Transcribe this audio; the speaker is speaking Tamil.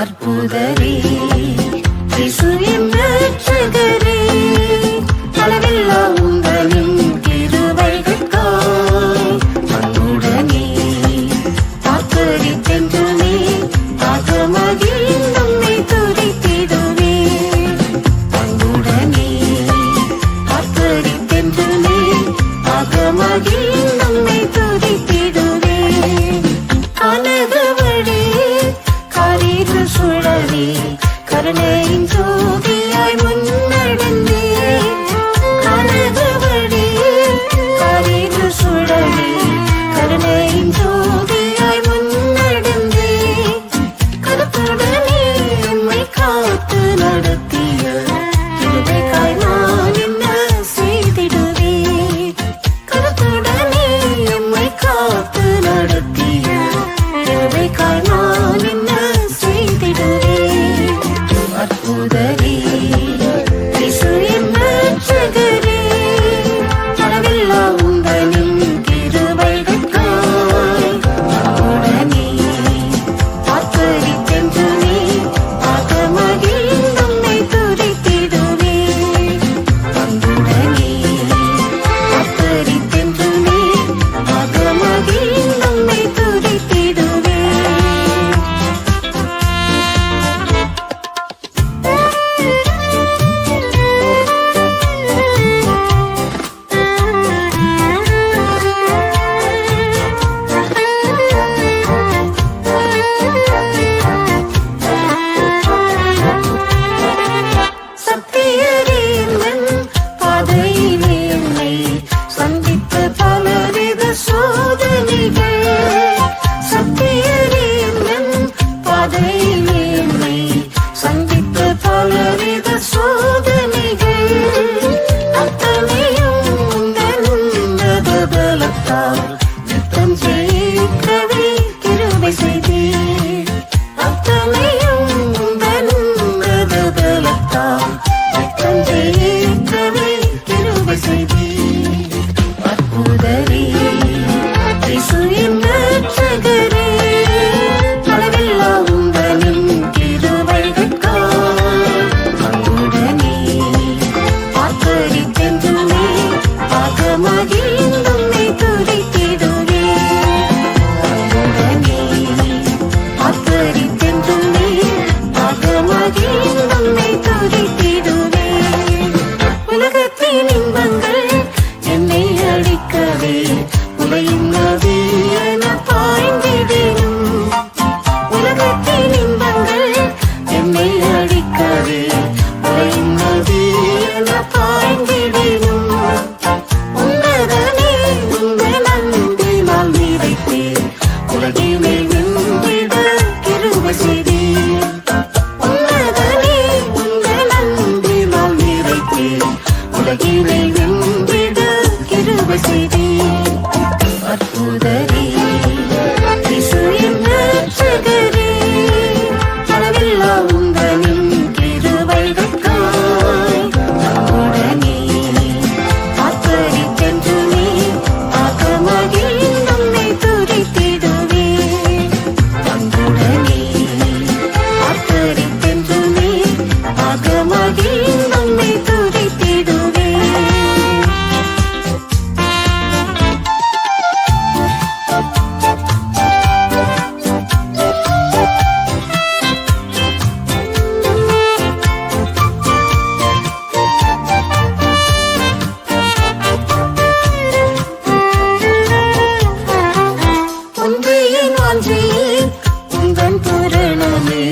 அற்புதரே இசுவின் ரட்சகரே அளவில்லா உங்களின் கிருவைகளுக்காய் அன்புடனே காக்கரித்தென்றுமே காக்க you. மாற்றியின் மாற்றி உங்கள் பூரணமே